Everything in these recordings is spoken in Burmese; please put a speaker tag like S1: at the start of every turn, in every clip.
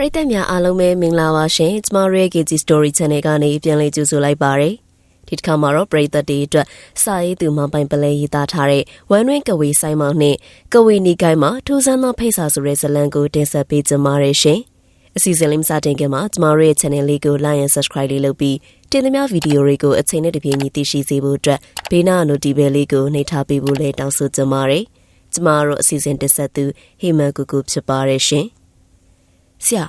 S1: ပရိသတ်များအားလုံးပဲမင်္ဂလာပါရှင်ကျမတို့ရဲ့ KG Story Channel ကနေပြန်လည်ကြိုဆိုလိုက်ပါရစေဒီတစ်ခါမှာတော့ပရိသတ်တွေအတွက်စာရေးသူမောင်ပိုင်ပလဲရေးသားထားတဲ့ဝမ်ရင်းကဝေဆိုင်မောင်နှင့်ကဝေနီကိုင်းမှာထူးဆန်းသောဖိတ်စာဆိုတဲ့ဇာတ်လမ်းကိုတင်ဆက်ပေးကြပါရရှင်အစီအစဉ်လေးမစတင်ခင်မှာကျမတို့ရဲ့ channel လေးကို like and subscribe လေးလုပ်ပြီးတင်သမျှဗီဒီယိုတွေကိုအချိန်နဲ့တပြေးညီသိရှိစေဖို့အတွက်ဘေးနား notification လေးကိုနှိပ်ထားပေးဖို့လည်းတောင်းဆိုကြပါရစေကျမတို့အစီအစဉ်တင်ဆက်သူဟေမန်ကူကူဖြစ်ပါရရှင် ဆရာ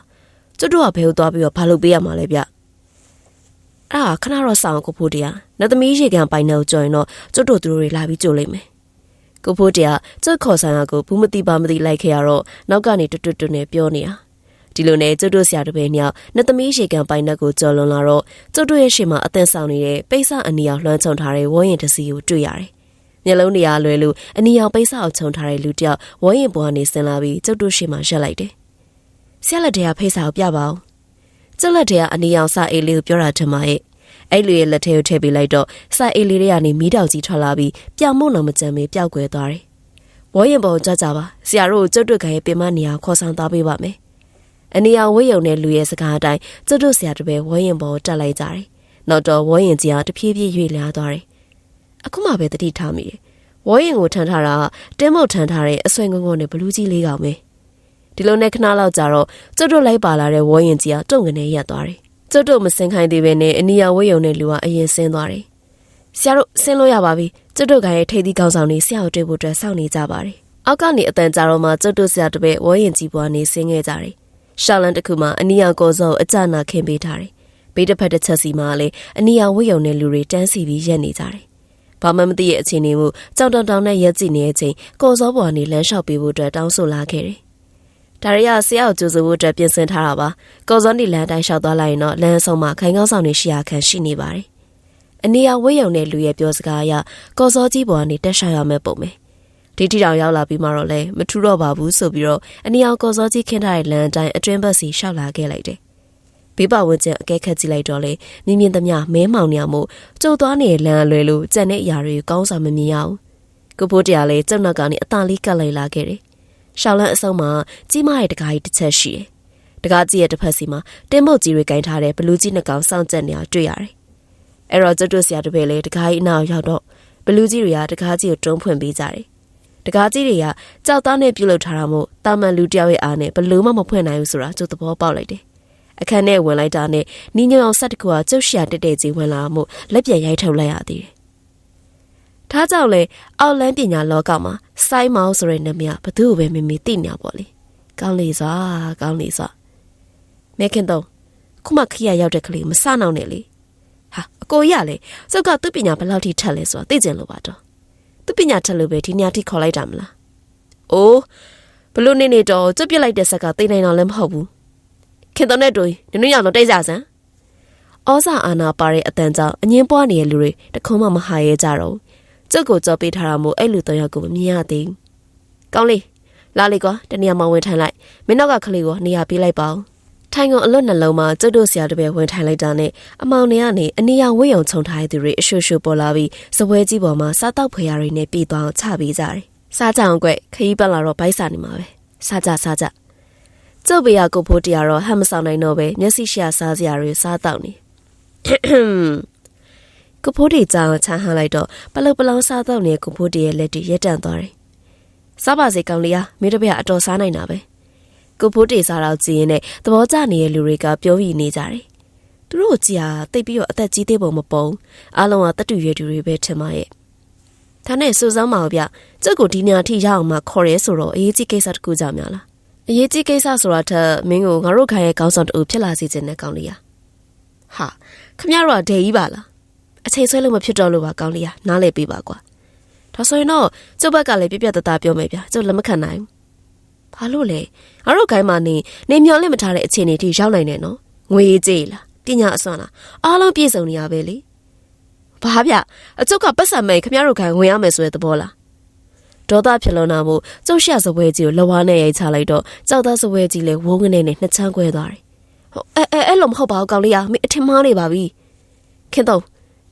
S1: ကျွတ်တို့ကဘယ်ကိုသွားပြီးတော့ဘာလုပ်ပေးရမှာလဲဗျအဲ့ဒါခဏတော့စောင့်ကိုဖို့တရားနတ်သမီးရေကန်ပိုင်နေကိုကြော်ရင်တော့ကျွတ်တို့သူတို့တွေလာပြီးကြိုလိုက်မယ်ကိုဖို့တရားကျွတ်ခေါ်ဆိုင်ရကိုဘူးမတိပါမတိလိုက်ခဲ့ရတော့နောက်ကနေတွတ်တွတ်တွတ်နဲ့ပြောနေတာဒီလိုနဲ့ကျွတ်တို့ဆရာတပည့်မြောက်နတ်သမီးရေကန်ပိုင်နေကိုကြော်လွန်လာတော့ကျွတ်တို့ရဲ့ရှေ့မှာအသင်ဆောင်နေတဲ့ပိဿအနီအောင်လွှမ်းချုံထားတဲ့ဝန်းရင်တစီကိုတွေ့ရတယ်မျက်လုံးတွေအားလွယ်လို့အနီအောင်ပိဿအောင်ခြုံထားတဲ့လူတယောက်ဝန်းရင်ပေါ်ကနေဆင်းလာပြီးကျွတ်တို့ရှေ့မှာရက်လိုက်တယ် ဆရာလက်ထဲကဖိတ်စာကိုပြပါဦးကျက်လက်ထဲကအနီအောင်စာအေးလေးကိုပြောတာထင်ပါရဲ့အဲ့လူရဲ့လက်ထဲကိုထည့်ပေးလိုက်တော့စာအေးလေးတွေကနေမီးတောက်ကြီးထွက်လာပြီးပြောင်မုံတော့မကြမ်းမေးပျောက်ကွယ်သွားတယ်ဝေါ်ရင်ပေါ်ကြကြပါဆရာတို့ကိုကျွတ်တွတ်ခိုင်ရဲ့ပင်မနေရာခေါ်ဆောင်သွားပေးပါမယ်အနီအောင်ဝေးယုံတဲ့လူရဲ့စကားအတိုင်းကျွတ်တွတ်ဆရာတပည့်ဝေါ်ရင်ပေါ်တက်လိုက်ကြတယ်နောက်တော့ဝေါ်ရင်ကြီးကတဖြည်းဖြည်းရွေ့လျားသွားတယ်အခုမှပဲတတိထားမိတယ်ဝေါ်ရင်ကိုထန်ထားတာတင်းမုတ်ထန်ထားတဲ့အဆွဲငုံငုံနဲ့ဘလူးကြီးလေးကောင်ပဲ ဒီလိုနဲ့ခဏလောက်ကြာတော့ကျွတ်တို့လိုက်ပါလာတဲ့ဝေါ်ရင်ကြီးကတုံကနေရက်သွားတယ်ကျွတ်တို့မစင်ခိုင်းသေးပဲနဲ့အနီယာဝေးယုံတဲ့လူကအရင်ဆင်းသွားတယ်ဆရာတို့ဆင်းလို့ရပါပြီကျွတ်တို့ကရဲ့ထိတ်သီးကောင်းဆောင်နေဆရာကိုတွေ့ဖို့အတွက်စောင့်နေကြပါတယ်အောက်ကနေအတန်ကြာတော့မှကျွတ်တို့ဆရာတပည့်ဝေါ်ရင်ကြီးပွားနေဆင်းခဲ့ကြတယ်ရှာလန်တစ်ခုမှအနီယာကောစောအကြနာခင်းပေးထားတယ်ဘေးတစ်ဖက်တစ်ချက်စီမှာလည်းအနီယာဝေးယုံတဲ့လူတွေတန်းစီပြီးရက်နေကြတယ်ဘာမှမသိရဲ့အခြေအနေမှုကြောင်တောင်တောင်နဲ့ရက်ကြည့်နေတဲ့အချိန်ကော်စောပေါ်ကနေလမ်းလျှောက်ပေးဖို့အတွက်တောင်းဆိုလာခဲ့တယ်။ ဒါရီယာဆရာကိုကြိုးစားဖို့အတွက်ပြင်ဆင်ထားတာပါ။ကော်စောနီလမ်းတိုင်းလျှောက်သွားလိုက်ရင်တော့လမ်းဆုံးမှာခိုင်ကောင်းဆောင်နေရှိရာခံရှိနေပါတယ်။အနေရဝိယုံတဲ့လူရဲ့ပြောစကားအရကော်စောကြီးပေါ်ကနေတက်ရှောက်ရမယ့်ပုံပဲ။ဒီတီတောင်ရောက်လာပြီးမှတော့လဲမထူတော့ပါဘူးဆိုပြီးတော့အနေအောင်ကော်စောကြီးခင်းထားတဲ့လမ်းအတိုင်းအတွင်းဘက်စီလျှောက်လာခဲ့လိုက်တယ်။ဘေးပဝန်းကျင်အကဲခတ်ကြည့်လိုက်တော့လေမြင်းမြင်းသမျှမဲမောင်နေမှုကျုပ်သွားနေတဲ့လမ်းအလွယ်လို့ကြံတဲ့အရာတွေကိုကောင်းစွာမမြင်ရအောင်ကိုဖိုးတရားလေးကျုပ်နောက်ကနေအသာလေးကတ်လိုက်လာခဲ့တယ် ရှောင်းလန်းအဆုံးမှာကြီးမရဲ့တကားကြီးတစ်ချက်ရှိတယ်တကားကြီးရဲ့တစ်ဖက်စီမှာတင်းမုတ်ကြီးတွေကင်ထားတဲ့ဘလူးကြီးနှစ်ကောင်စောင့်ကြက်နေတာတွေ့ရတယ်အဲ့တော့ကျုပ်တို့ဆရာတပည့်လေးတကားကြီးအနောက်ရောက်တော့ဘလူးကြီးတွေကတကားကြီးကိုတုံးဖွင့်ပေးကြတယ်တကားကြီးတွေကကြောက်သားနဲ့ပြုတ်လုထားတာမို့တာမန်လူတယောက်ရဲ့အားနဲ့ဘလို့မှမဖွင့်နိုင်ဘူးဆိုတာကျုပ်သဘောပေါက်လိုက်တယ်အခန်းထဲဝင်လိုက်တာနဲ့နီညောင်အောင်ဆက်တကူကကျုပ်ရှာတက်တဲ့ကြီးဝင်လာမှုလက်ပြန်ရိုက်ထုတ်လိုက်ရသေးတယ်။ ဒါကြောင့်လေအောက်လန်းပညာလောကမှာစိုင်းမောင်ဆိုတဲ့နာမည်ဘသူ့ကိုပဲမမေသိနေပါလေ။ကောင်းလေစွာကောင်းလေစွာမဲခင်တော့ခုမှခရီးရောက်တဲ့ကလေးမစနောက်နဲ့လေ။ဟာအကိုရလေစုပ်ကသူ့ပညာဘယ်လောက်ထိထက်လဲဆိုတာသိကျင်လို့ပါတော့။သူ့ပညာထက်လို့ပဲဒီညထိခေါ်လိုက်တာမလား။အိုးဘလို့နေနေတော့ကျွတ်ပြစ်လိုက်တဲ့ဆက်ကသိနိုင်တော့လည်းမဟုတ်ဘူး။ခင်တော်နဲ့တူနင်တို့ရောက်တော့တိတ်ကြစမ်းဩဇာအာနာပါတဲ့အတန်ကြောင့်အငင်းပွားနေတဲ့လူတွေတခုမှမဟာရဲကြတော့ ကျုပ်ကိုကြောပေးထားတာမို့အဲ့လူတော့ရောက်ကိုမမြင်ရသေးဘူးကောင်းလေးလာလေကွာတနေရာမှာဝင်ထိုင်လိုက်မင်းနောက်ကကလေးကိုနေရာပေးလိုက်ပါဦးထိုင်ကုန်အလွတ်နှလုံးမှာကျုပ်တို့ဆရာတပည့်ဝင်ထိုင်လိုက်တာနဲ့အမောင်နေကနေအနီရောင်ဝိယုံခြုံထားတဲ့သူတွေအရှုရှုပေါ်လာပြီးစပွဲကြီးပေါ်မှာစားတော့ဖွေရတွေနဲ့ပြည်သွားအောင်ချပေးကြတယ်စားကြအောင်ကွခရီးပတ်လာတော့ဘိုက်စာနေမှာပဲစားကြစားကြကျုပ်ဘေးကကိုဖိုးတရားတော့ဟမ်မဆောင်နိုင်တော့ပဲမျက်စိရှာစားစရာတွေစားတော့နေ ကိုဖိုးတီကြောင်ချမ်းဟန်းလိုက်တော့ပလုတ်ပလောင်းစားတော့နေကိုဖိုးတီရဲ့လက်တီရက်တန့်သွားတယ်စားပါစေကောင်လေးဟာမိတပည့်အတော်စားနိုင်တာပဲကိုဖိုးတီစားတော့ကြည်ရင်နဲ့သဘောကျနေတဲ့လူတွေကပြောပြီးနေကြတယ်သူတို့ကြည်ဟာတိတ်ပြီးတော့အသက်ကြီးသေးပုံမပုံအားလုံးကတတူရွယ်တူတွေပဲထင်ပါရဲ့ဒါနဲ့စူစမ်းမအောင်ဗျကျုပ်ကိုဒီညထိရအောင်မှခေါ်ရဲဆိုတော့အရေးကြီးကိစ္စတစ်ခုကြောင့်များလားအရေးကြီးကိစ္စဆိုတာထက်မင်းကိုငါတို့ခိုင်ရဲ့ကောင်းဆောင်တူဖြစ်လာစေချင်တဲ့ကောင်းလေးရဟာခမရတော့ဒဲကြီးပါလား အချိန်ဆွဲလို့မဖြစ်တော့လို့ပါကောင်းလေးရနားလဲပေးပါကွာဒါဆိုရင်တော့ကျုပ်ဘက်ကလည်းပြပြတသားပြောမယ်ဗျာကျုပ်လက်မခံနိုင်ဘာလို့လဲငါတို့ခိုင်မှာနေနေမျောလင့်မထားတဲ့အခြေအနေထိရောက်နိုင်တယ်နော်ငွေကြေးလားပညာအစွမ်းလားအားလုံးပြည့်စုံနေရပဲလေဘာဗျအကျုပ်ကပတ်စံမဲ့ခမရတို့ခိုင်ဝင်ရမယ်ဆိုတဲ့သဘောလားဒေါသဖြစ်လွန်တာမို့ကျုပ်ရှာစပွဲကြီးကိုလဝါနဲ့ရိုက်ချလိုက်တော့ကြောက်သားစပွဲကြီးလည်းဝုန်းကနေနဲ့နှစ်ချမ်းခွဲသွားတယ်။ဟုတ်အဲအဲအဲ့လိုမဟုတ်ပါဘူးကောင်လေးကမင်းအထင်မှားနေပါပြီ။ခင်တော့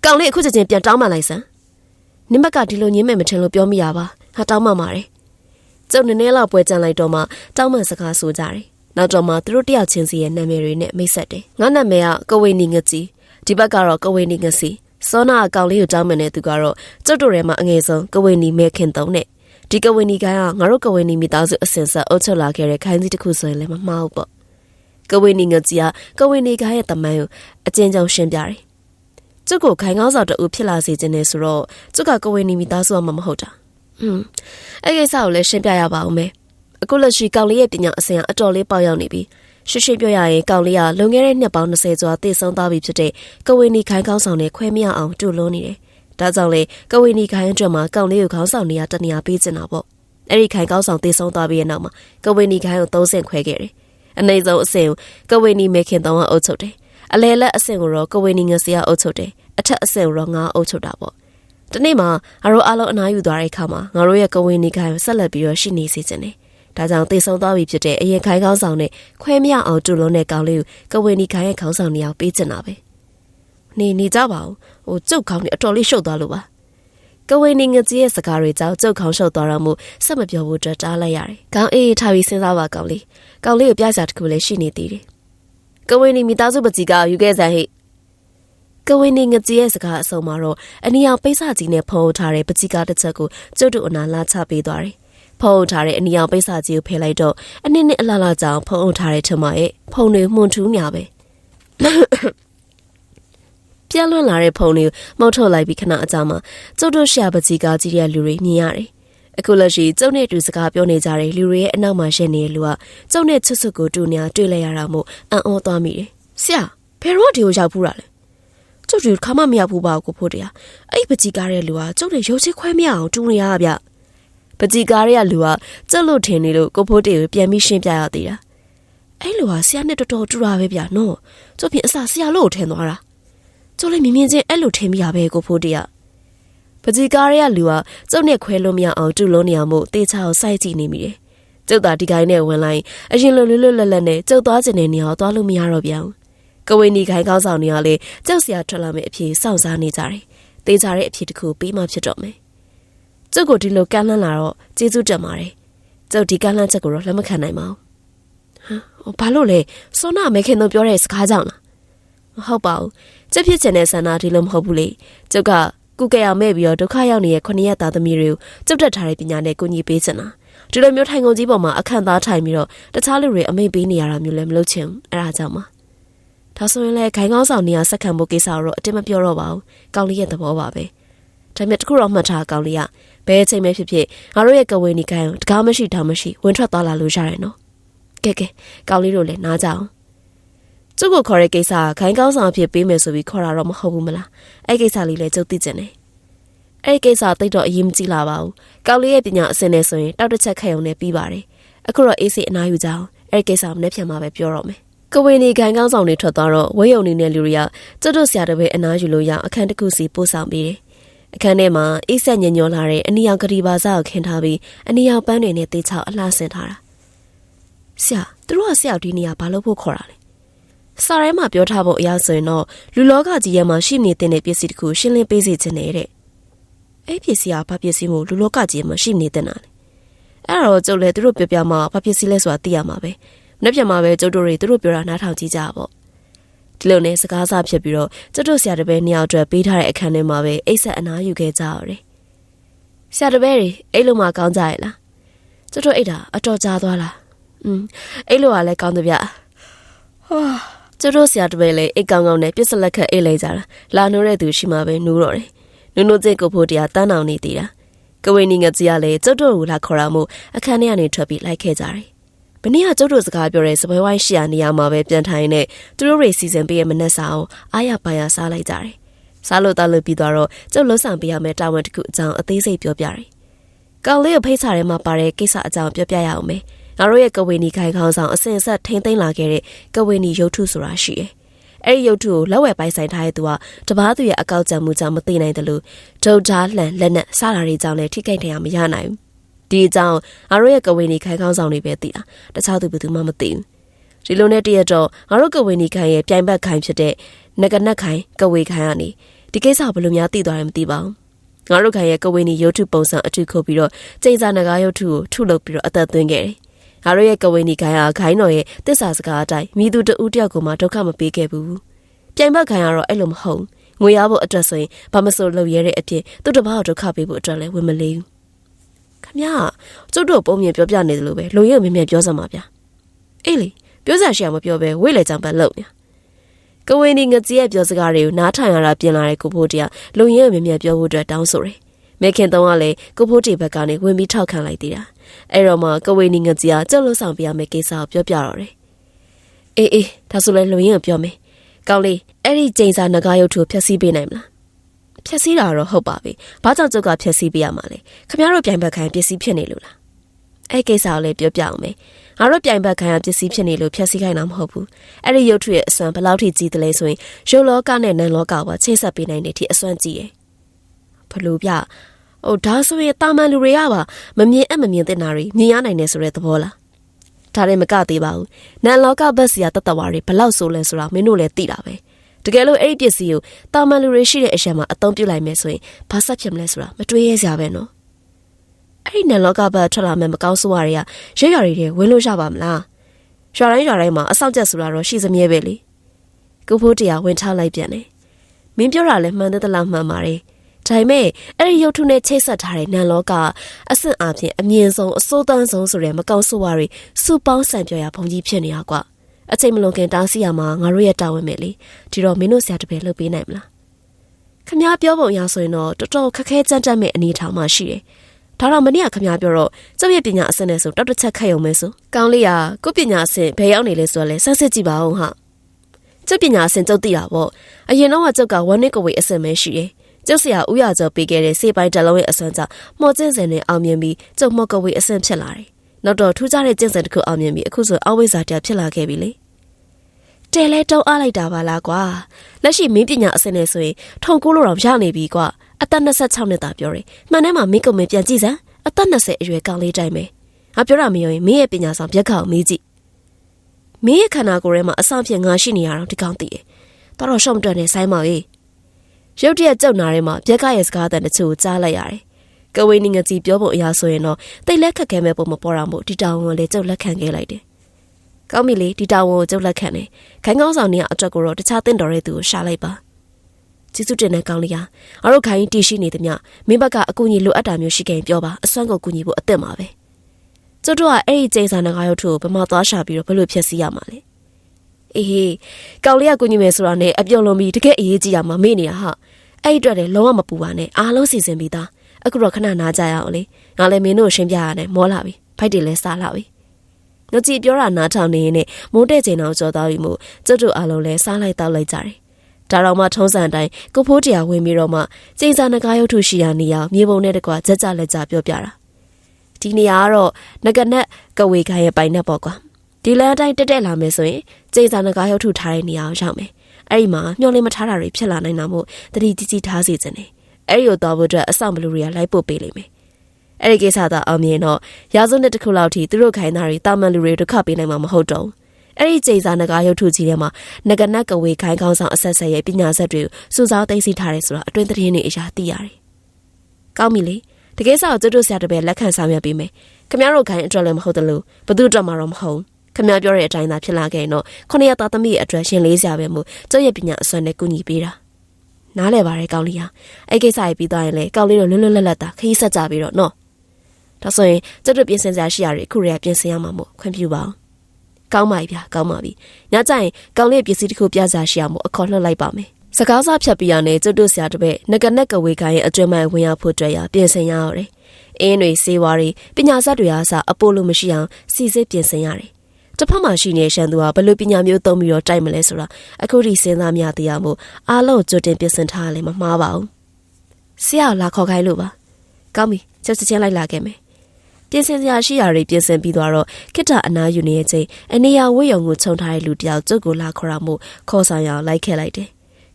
S1: ကောင်လေးအခုချက်ချင်းပြန်တောင်းမှလိုက်စမ်း။နင်ဘက်ကဒီလိုညင်းမဲ့မထင်လို့ပြောမိရပါ။ဟာတောင်းမှမှာတယ်။ကျုပ်နည်းနည်းလောက်ပွဲကြံလိုက်တော့မှတောင်းမှစကားဆိုကြတယ်။နောက်တော့မှသူတို့တယောက်ချင်းစီရဲ့နာမည်တွေနဲ့မိတ်ဆက်တယ်ငါနာမည်ကကဝေနီငကြီးဒီဘက်ကတော့ကဝေနီငစီစောနာအကောင်လေးကိုတောင်းမနေသူကတော့ကျုပ်တို့ထဲမှာအငယ်ဆုံးကဝေနီမဲခင်တုံးနဲ့ဒီကဝေနီကိုင်းကငါတို့ကဝေနီမိသားစုအစင်ဆက်အုပ်ချုပ်လာခဲ့တဲ့ခိုင်းစီတစ်ခုဆိုရင်လည်းမမှားဘူးပေါ့ကဝေနီငကြီးကကဝေနီကိုင်းရဲ့တမန်ကိုအကျဉ်းချုပ်ရှင်းပြတယ် ကျုပ်ကိုခိုင်ကောင်းဆောင်တူဖြစ်လာစေခြင်းနဲ့ဆိုတော့ကျုပ်ကကဝေနီမိသားစုမှမဟုတ်တာဟွန်းအဲ့ကိစ္စကိုလည်းရှင်းပြရပါဦးမယ်အခုလက်ရှိကောင်လေးရဲ့ပညာအစဉ်အတော်လေးပေါက်ရောက်နေပြီရှင်းရှင်းပြောရရင်ကောင်လေးကလွန်ခဲ့တဲ့နှစ်ပေါင်း20ကျော်တည်ဆုံးသွားပြီဖြစ်တဲ့ကဝေနီခိုင်ကောင်းဆောင်နဲ့ခွဲမရအောင်တူလုံးနေတယ်ဒါကြောင့်လေကဝေနီခိုင်အတွက်မှာကောင်လေးကိုခေါင်းဆောင်နေရတနေရာပေးချင်တာပေါ့အဲ့ဒီခိုင်ကောင်းဆောင်တည်ဆုံးသွားပြီးတဲ့နောက်မှာကဝေနီခိုင်ကိုသုံးဆင့်ခွဲခဲ့တယ်အနေဆုံးအဆင့်ကိုကဝေနီမေခင်တောင်းကအုပ်ချုပ်တယ် အလဲလက်အဆင့်ကိုတော့ကဝေနီငစီကအုပ်ချုပ်တယ်အထက်အဆင့်ကိုတော့ငါအုပ်ချုပ်တာပေါ့ဒီနေ့မှာငါတို့အားလုံးအနားယူသွားတဲ့အခါမှာငါတို့ရဲ့ကဝေနီခိုင်ကိုဆက်လက်ပြီးတော့ရှိနေစေချင်တယ်ဒါကြောင့်တည်ဆုံသွားပြီဖြစ်တဲ့အရင်ခိုင်ကောင်းဆောင်နဲ့ခွဲမရအောင်တူလုံးတဲ့ကောင်လေးကိုကဝေနီခိုင်ရဲ့ခေါင်းဆောင်နေအောင်ပေးချင်တာပဲနေနေကြပါဦးဟိုကျုပ်ခေါင်းနေအတော်လေးရှုပ်သွားလို့ပါကဝေနီငကြီးရဲ့စကားတွေကြောင့်ကျုပ်ခေါင်းရှုပ်သွားတော့မှဆက်မပြောဘူးအတွက်တားလိုက်ရတယ်။ခေါင်းအေးထားပြီးစဉ်းစားပါကောင်လေး။ကောင်လေးကိုပြစာတစ်ခုလည်းရှိနေသေးတယ်။ ကဝေနီမိသားစုပကြီးကယူခဲ့စမ်းဟိကဝေနီငကြီးရဲ့စကားအဆုံးမှာတော့အနီအောင်ပိတ်စကြီးနဲ့ဖုံးထားတဲ့ပကြီးကားတစ်ချက်ကိုကျုပ်တို့အနာလာချပေးသွားတယ်။ဖုံးထားတဲ့အနီအောင်ပိတ်စကြီးကိုဖယ်လိုက်တော့အနည်းနဲ့အလားလားကြောင်ဖုံးထားတဲ့ထမရဲ့ဖုံတွေမှုန်ထူးညာပဲ။ပြက်လွန်လာတဲ့ဖုံတွေကိုမောက်ထုတ်လိုက်ပြီးခဏအကြာမှာကျုပ်တို့ရှာပကြီးကားကြီးတဲ့လူတွေမြင်ရတယ်။ အခုလက်ရှိကျုပ်နဲ့အတူစကားပြောနေကြတဲ့လူတွေရဲ့အနောက်မှာရက်နေတဲ့လူကကျုပ်နဲ့ချွတ်ချွတ်ကိုတူညာတွေ့လိုက်ရတာမို့အံ့ဩသွားမိတယ်။ဆရာဘယ်တော့ဒီကိုရောက်ဖူးတာလဲ။ကျုပ်တို့ခါမှမရောက်ဘူးပါကိုဖို့တရား။အဲ့ပကြီးကားတဲ့လူကကျုပ်နဲ့ရုပ်ချစ်ခွဲမရအောင်တူနေရဗျ။ပကြီးကားတဲ့လူကကျုပ်လို့ထင်နေလို့ကိုဖို့တေကိုပြန်ပြီးရှင်းပြရသေးတာ။အဲ့လူကဆရာနဲ့တော်တော်တူတာပဲဗျနော်။ကျုပ်ပြင်အစဆရာလို့ထင်သွားတာ။ကျုပ်လည်းမြင်မြင်ချင်းအဲ့လိုထင်မိရပဲကိုဖို့တေက။ ပကြီးကားရဲ့လူကကျုပ်နဲ့ခွဲလို့မရအောင်တူလုံးနေအောင်မို့တေချာကိုစိုက်ကြည့်နေမိတယ်။ကျုပ်သာဒီကိုင်းနဲ့ဝင်လိုက်အရင်လိုလွတ်လွတ်လပ်လပ်နဲ့ကျုပ်သွားကျင်တဲ့နေရာကိုသွားလို့မရတော့ပြန်ဘူး။ကဝေနီခိုင်ကောင်းဆောင်နေရလေကျုပ်ဆရာထွက်လာမယ့်အဖြေစောင့်စားနေကြတယ်။တေချာတဲ့အဖြေတစ်ခုပြီးမှဖြစ်တော့မယ်။ကျုပ်ကိုဒီလိုကမ်းလှမ်းလာတော့ကျေးဇူးတင်ပါတယ်။ကျုပ်ဒီကမ်းလှမ်းချက်ကိုတော့လက်မခံနိုင်ပါဘူး။ဟမ်ဘာလို့လဲစောနာမဲခင်တို့ပြောတဲ့စကားကြောင့်လားမဟုတ်ပါဘူး။ကျက်ဖြစ်ချင်တဲ့ဆန္ဒဒီလိုမဟုတ်ဘူးလေ။ကျုပ်က ကုကဲအောင်မဲ့ပြီးတော့ဒုက္ခရောက်နေတဲ့ခொနည်းရသားသမီးတွေကိုကျုပ်တက်ထားတဲ့ပညာနဲ့ကူညီပေးချင်တာဒီလိုမျိုးထိုင်ကုန်ကြီးပေါ်မှာအခန့်သားထိုင်ပြီးတော့တခြားလူတွေအမိတ်ပေးနေရတာမျိုးလည်းမလုပ်ချင်ဘူးအဲဒါကြောင့်ပါဒါဆိုရင်လည်းခိုင်ကောင်းဆောင်နေရစက္ကန့်ဖို့ကိစ္စတော့အတင်းမပြောတော့ပါဘူးကောင်းလေးရဲ့သဘောပါပဲဒါပေမဲ့တခုတော့မှတ်ထားကောင်းလေးကဘယ်အချိန်မှဖြစ်ဖြစ်ငါတို့ရဲ့ကဝေနီခိုင်ကိုတကားမရှိတောင်မရှိဝင်ထွက်သွားလာလို့ရတယ်နော်ကဲကဲကောင်းလေးတို့လည်းနားကြအောင် ကျုပ်ကိုခေါ်တဲ့ကိစ္စကခိုင်ကောင်းဆောင်အဖြစ်ပေးမယ်ဆိုပြီးခေါ်တာတော့မဟုတ်ဘူးမလားအဲ့ကိစ္စလေးလည်းကျုပ်သိကျင်တယ်အဲ့ဒီကိစ္စတိတ်တော့အရင်မကြည့်လာပါဘူးကောင်းလေးရဲ့ပညာအစင်းနဲ့ဆိုရင်တောက်တစ်ချက်ခက်ုံနဲ့ပြီးပါတယ်အခုတော့အေးစိအနားယူကြအောင်အဲ့ဒီကိစ္စကိုမနေ့ပြန်မှပဲပြောတော့မယ်ကဝေနီခိုင်ကောင်းဆောင်တွေထွက်သွားတော့ဝဲယုံနေတဲ့လူတွေကကျွတ်တို့ဆရာတပည့်အနားယူလို့ရအခန်းတစ်ခုစီပို့ဆောင်ပေးတယ်အခန်းထဲမှာအေးဆက်ညံ့ညောလာတဲ့အနီရောင်ကတိပါစာကိုခင်းထားပြီးအနီရောင်ပန်းတွေနဲ့တေချောက်အလှဆင်ထားတာဆရာသူတို့ကဆရာဒီနေရာဘာလို့ဖို့ခေါ်တာလဲ စာရဲမှာပြောထားဖို့အရာဆိုရင်တော့လူလောကကြီးရဲ့မှာရှိနေတဲ့ပစ္စည်းတစ်ခုရှင်းလင်းပေးစီခြင်းနဲ့တဲ့အဲ့ပစ္စည်းကဘာပစ္စည်းမို့လူလောကကြီးမှာရှိနေတဲ့နာလေအဲ့တော့ကျုပ်လည်းသူတို့ပြောပြမှဘာပစ္စည်းလဲဆိုတာသိရမှာပဲမနေ့ပြန်မှာပဲကျုပ်တို့တွေသူတို့ပြောတာနားထောင်ကြည့်ကြပါပေါ့ဒီလိုနဲ့စကားစဖြစ်ပြီးတော့ကျုပ်တို့ဆရာတပည့်နှစ်ယောက်အတွက်ပေးထားတဲ့အခန်းထဲမှာပဲအိတ်ဆက်အနားယူခဲ့ကြရတယ်ဆရာတပည့်တွေအဲ့လိုမှကောင်းကြရဲ့လားကျုပ်တို့အိတ်တာအတော်ကြာသွားလားอืมအဲ့လိုကလည်းကောင်းတယ်ဗျဟာ ကျုပ်တို့ဆရာတပည့်လည်းအိတ်ကောင်းကောင်းနဲ့ပြစ်စလက်ခက်အိတ်လိုက်ကြတာလာနိုးတဲ့သူရှိမှပဲနူးတော့တယ်နုနုကျိတ်ကိုဖို့တရားတန်းအောင်နေသေးတာကဝေနီငကြီးကလည်းကျုပ်တို့ကိုလာခေါ်တာမို့အခန်းထဲကနေထွက်ပြီးလိုက်ခဲ့ကြတယ်။ဘနေ့ကကျုပ်တို့စကားပြောတဲ့စပွဲဝိုင်းရှိရာနေရာမှာပဲပြန်ထိုင်နေသူတို့တွေစီစဉ်ပေးရဲ့မနက်စာအောင်အားရပါရစားလိုက်ကြတယ်။စားလို့တောက်လို့ပြီးသွားတော့ကျုပ်လှုပ်ဆောင်ပေးရမယ့်တာဝန်တစ်ခုအကြောင်းအသေးစိတ်ပြောပြတယ်။ကောင်လေးကိုဖိတ်စာထဲမှာပါတဲ့ကိစ္စအကြောင်းပြောပြရအောင်မယ်။ ငါတို့ရဲ့ကဝေနီခိုင်ခေါင်းဆောင်အစင်ဆက်ထိမ့်သိမ်းလာခဲ့တဲ့ကဝေနီရုပ်ထုဆိုတာရှိတယ်။အဲ့ဒီရုပ်ထုကိုလက်ဝဲပိုင်ဆိုင်ထားတဲ့သူကတပားသူရဲ့အကောက်ကြံမှုကြောင့်မသိနိုင်တယ်လို့ဒုတ်ဓာလှန်လက်နဲ့စတာတွေကြောင့်လည်းထိခိုက်တယ်အောင်မရနိုင်ဘူးဒီအကြောင်းငါတို့ရဲ့ကဝေနီခိုင်ခေါင်းဆောင်တွေပဲသိတာတခြားသူဘယ်သူမှမသိဘူးဒီလိုနဲ့တရက်တော့ငါတို့ကဝေနီခိုင်ရဲ့ပြိုင်ဘက်ခိုင်ဖြစ်တဲ့ငကနက်ခိုင်ကဝေခိုင်ကနေဒီကိစ္စဘယ်လိုများသိသွားတယ်မသိပါဘူးငါတို့ခိုင်ရဲ့ကဝေနီရုပ်ထုပုံစံအထုခုတ်ပြီးတော့ကျိန်စာနဂါရုပ်ထုကိုထုလုပ်ပြီးတော့အသက်သွင်းခဲ့တယ် ငါတို့ရဲ့ကဝေနီခိုင်ဟာခိုင်းတော်ရဲ့တစ္ဆာစကားအတိုင်းမိသူတဦးတယောက်ကိုမှဒုက္ခမပေးခဲ့ဘူးပြိုင်ဘက်ခိုင်ကတော့အဲ့လိုမဟုတ်ငွေရဖို့အတွက်ဆိုရင်ဘာမဆိုလုပ်ရတဲ့အဖြစ်သူ့တပားကိုဒုက္ခပေးဖို့အတွက်လည်းဝင်မလေးဘူးခမရကျုပ်တို့ပုံမြင်ပြောပြနေတယ်လို့ပဲလူရဲမြင်မြင်ပြောစမ်းပါဗျာအေးလေပြောစရာရှိအောင်မပြောပဲဝိလေကြောင်ပတ်လုပ်နေကဝေနီငကြီးရဲ့ပြောစကားတွေကိုနားထောင်ရတာပြင်လာတဲ့ကိုဖိုးတရားလူရဲမြင်မြင်ပြောဖို့အတွက်တောင်းဆိုတယ်မဲခင်တုံးကလည်းကိုဖိုးတီဘက်ကနေဝင်ပြီးထောက်ခံလိုက်သေးတာ အဲ့တော့မှကဝေနီငကြီးကကြောက်လို့ဆောင်ပြရမယ့်ကိစ္စကိုပြောပြတော့တယ်အေးအေးဒါဆိုလည်းလူရင်းကိုပြောမယ်ကောင်းလေးအဲ့ဒီကျိန်စာနဂါရုပ်ထုကိုဖျက်ဆီးပေးနိုင်မလားဖျက်ဆီးတာတော့ဟုတ်ပါပြီဘာကြောင့်ကျုပ်ကဖျက်ဆီးပေးရမှာလဲခမရတို့ပြိုင်ဘက်ခိုင်းပစ္စည်းဖြစ်နေလို့လားအဲ့ကိစ္စကိုလည်းပြောပြအောင်မယ်ငါတို့ပြိုင်ဘက်ခိုင်းရပစ္စည်းဖြစ်နေလို့ဖျက်ဆီးခိုင်းတာမဟုတ်ဘူးအဲ့ဒီရုပ်ထုရဲ့အစွမ်းဘယ်လောက်ထိကြီးတယ်လဲဆိုရင်ရုပ်လောကနဲ့နံလောကကချိတ်ဆက်ပေးနိုင်တဲ့အထိအစွမ်းကြီးတယ်ဘလို့ပြ ဟိုဒါဆိုရင်တာမန်လူတွေကပါမမြင်အပ်မမြင်တဲ့နာတွေမြင်ရနိုင်တယ်ဆိုတဲ့သဘောလားဒါလည်းမကသေးပါဘူးနန်လောကဘက်စီယာတတဝါတွေဘလောက်ဆိုလဲဆိုတာမင်းတို့လည်းသိတာပဲတကယ်လို့အဲ့ဒီပစ္စည်းကိုတာမန်လူတွေရှိတဲ့အရာမှာအသုံးပြုလိုက်မယ်ဆိုရင်ဘာဆက်ဖြစ်မလဲဆိုတာမတွေးရစရာပဲနော်အဲ့ဒီနန်လောကဘက်ထွက်လာမဲ့မကောင်းဆိုးရတွေကရွရွရီတွေဝင်လို့ရပါမလားရွာတိုင်းရွာတိုင်းမှာအဆောက်ချက်ဆိုတာတော့ရှိစမြဲပဲလေကိုဖိုးတရားဝင်ထားလိုက်ပြန်တယ်မင်းပြောတာလည်းမှန်တဲ့တလားမှန်ပါတယ် ဒါပေမဲ့အဲ့ဒီရုပ်ထုနဲ့ချိတ်ဆက်ထားတဲ့နန်လောကအဆင့်အပြင်အမြင့်ဆုံးအစိုးတန်းဆုံးဆိုတဲ့မကောင်းဆိုးဝါးတွေစုပေါင်းဆံပြောရဘုံကြီးဖြစ်နေတာကွာအချိန်မလွန်ခင်တားဆီးရမှာငါတို့ရဲ့တာဝန်ပဲလေဒီတော့မင်းတို့ဆရာတပည့်လုပ်ပေးနိုင်မလားခမ ्या ပြောပုံရဆိုရင်တော့တော်တော်ခက်ခဲကြမ်းကြမ်းမဲ့အနေထားမှရှိတယ်ဒါတော့မနေ့ကခမ ्या ပြောတော့ကျုပ်ရဲ့ပညာအဆင့်နဲ့ဆိုတောက်တစ်ချက်ခက်ရုံပဲဆိုကောင်းလေးကကိုပညာအဆင့်ဘယ်ရောက်နေလဲဆိုတော့လဲဆက်စစ်ကြည့်ပါဦးဟာကျုပ်ပညာအဆင့်ကျုပ်သိတာပေါ့အရင်တော့ကကျုပ်က1 week ကိုဝေးအဆင့်ပဲရှိတယ် ကျုပ်ဆရာဦးရကျော်ပေးခဲ့တဲ့စေပိုင်တလုံးရဲ့အစွမ်းကြောင့်မော်ကျင့်စင်နဲ့အောင်မြင်ပြီးကျုပ်မော့ကဝေးအဆင့်ဖြစ်လာတယ်။နောက်တော့ထူးခြားတဲ့ကျင့်စဉ်တစ်ခုအောင်မြင်ပြီးအခုဆိုအဝိဇ္ဇာတရားဖြစ်လာခဲ့ပြီလေ။တဲလဲတုံးအားလိုက်တာပါလားကွာ။လက်ရှိမင်းပညာအဆင့်နဲ့ဆိုရင်ထုံကိုလို့တော့ရနေပြီကွာ။အသက်26နှစ်သာပြောတယ်။မှန်တယ်မှာမင်းကုံမင်းပြန်ကြည့်စမ်း။အသက်20အရွယ်ကောင်လေးတိုင်းပဲ။ငါပြောတာမယုံရင်မင်းရဲ့ပညာဆောင်ပြက်ခေါက်မေးကြည့်။မင်းရဲ့ခန္ဓာကိုယ်ထဲမှာအဆောင်ဖြစ်ငါရှိနေရတော့ဒီကောင်သိတယ်။တော်တော်ရှော့မတွက်နဲ့ဆိုင်းပါရဲ့။ ရုတ်တရက်ကြုံနာထဲမှာပြက်ကရဲ့စကားတန်တချို့ကြားလိုက်ရတယ်။ကဝေးနေငကြီးပြောဖို့အရာဆိုရင်တော့တိတ်လက်ခက်ခဲမဲ့ပုံမပေါ်တော့မို့ဒီတောင်ဝန်လည်းကျုပ်လက်ခံခဲ့လိုက်တယ်။ကောင်းပြီလေဒီတောင်ဝန်ကိုကျုပ်လက်ခံတယ်။ခိုင်ကောင်းဆောင်နေအတွက်ကိုတော့တခြားတင်တော်တဲ့သူကိုရှာလိုက်ပါ။ကျေးဇူးတင်တဲ့ကောင်းလေးဟာအရုတ်ခိုင်တီရှိနေသည်မြမင်းဘက်ကအကူကြီးလိုအပ်တာမျိုးရှိခင်ပြောပါအစွမ်းကိုကူညီဖို့အသင့်ပါပဲ။ကျုပ်တို့ကအဲ့ဒီကျိန်စာနဂါရုပ်ထုကိုဗမာသွားရှာပြီးတော့ဘယ်လိုဖြည့်ဆည်းရမှာလဲ။ အေးဟေးကောင်လေးကကူညီမယ်ဆိုတာနဲ့အပြုံလုံးပြီးတကယ်အရေးကြီးရမှာမေ့နေတာဟာအဲ့ဒီအတွက်လည်းလုံးဝမပူပါနဲ့အားလုံးစီစဉ်ပြီးသားအခုတော့ခဏနားကြရအောင်လေငါလည်းမင်းတို့ရှင်းပြရတယ်မောလာပြီဖိုက်တွေလည်းစားလာပြီငကြည့်ပြောတာနားထောင်နေရင်နဲ့မိုးတဲ့ချိန်အောင်ကြော်သွားပြီမို့ကျွတ်တို့အားလုံးလည်းစားလိုက်တောက်လိုက်ကြတယ်ဒါတော့မှထုံးစံတိုင်းကိုဖိုးတရားဝင်ပြီးတော့မှကျင်းစာနဂါရုပ်ထုရှိရာနေရာမြေပုံနဲ့တကွာကြက်ကြလက်ကြပြောပြတာဒီနေရာကတော့ငကနက်ကဝေခိုင်ရဲ့ပိုင်နဲ့ပေါ့ကွာ ဒီလမ်းအတိုင်းတက်တက်လာမယ်ဆိုရင်ကျိန်စာနဂါရုပ်ထုထားတဲ့နေရာကိုရောက်မယ်အဲ့ဒီမှာမျောလင်းမထားတာတွေဖြစ်လာနိုင်တာမို့တတိကြီးကြီးထားစီခြင်းတယ်အဲ့ဒီကိုတော့ဖို့အတွက်အဆောင်ဘလူတွေကလိုက်ပို့ပေးလိမ့်မယ်အဲ့ဒီကိစ္စသာအောင်မြင်တော့ရာဇဝတ်တစ်ခုလောက်ထိသူတို့ခိုင်းတာတွေတာမန်လူတွေတို့ခတ်ပေးနိုင်မှာမဟုတ်တော့အဲ့ဒီကျိန်စာနဂါရုပ်ထုကြီးထဲမှာငကနက်ကဝေခိုင်းကောင်းဆောင်အဆက်ဆက်ရဲ့ပညာဆက်တွေကိုစူးစောင်းသိသိထားတယ်ဆိုတာအတွင်းသတင်းတွေအရာသိရတယ်ကောင်းပြီလေတကယ်ဆောက်ကျွတ်တို့ဆရာတပည့်လက်ခံဆောင်ရွက်ပေးမယ်ခမရတို့ခိုင်းအတွက်လည်းမဟုတ်တယ်လို့ဘသူအတွက်မှတော့မဟုတ် ခမပြောတဲ့အတိုင်းသာဖြစ်လာခဲ့ရင်တော့ခொနရသားသမီးရဲ့အတွက်ရှင်လေးစရာပဲမို့ကျောက်ရဲ့ပညာအစွမ်းနဲ့ကူညီပေးတာနားလဲပါရဲ့ကောင်းလေးဟာအဲ့ကိစ္စရေးပြီးသွားရင်လေကောင်းလေးတို့လွတ်လွတ်လပ်လပ်သာခရီးဆက်ကြပြီးတော့နော်ဒါဆိုရင်ကျတို့ပြင်ဆင်စရာရှိရတွေအခုရေပြင်ဆင်ရမှာမို့ခွင့်ပြုပါအောင်ကောင်းပါပြီဗျာကောင်းပါပြီညကျရင်ကောင်းလေးပစ္စည်းတစ်ခုပြစရာရှိရမို့အခေါ်လှုပ်လိုက်ပါမယ်စကားစားဖြတ်ပြီးရနေကျွတ်တို့ဆရာတပည့်ငကနက်ကဝေခိုင်းရဲ့အတွင်းမှဝင်ရောက်ဖို့အတွက်ရပြင်ဆင်ရရတယ်အင်းတွေစေးဝါးတွေပညာစက်တွေအားစအပိုးလို့မရှိအောင်စီစစ်ပြင်ဆင်ရတယ် တစ်ဖက်မှာရှိနေတဲ့ရှန်သူကဘယ်လိုပညာမျိုးသုံးပြီးတော့တိုက်မလဲဆိုတာအခုထိစဉ်းစားမရသေးရမို့အားလုံးကြိုတင်ပြင်ဆင်ထားရလဲမမှားပါဘူးဆရာလာခေါ်ခိုင်းလို့ပါကောင်းပြီချက်ချင်းလိုက်လာခဲ့မယ်ပြင်ဆင်စရာရှိရာတွေပြင်ဆင်ပြီးတော့ခိတ္တအနာယူနေတဲ့အချိန်အနေရဝိယုံကိုခြုံထားတဲ့လူတယောက်ကျုပ်ကိုလာခေါ်ရမှုခေါ်ဆောင်ရအောင်လိုက်ခဲ့လိုက်တယ်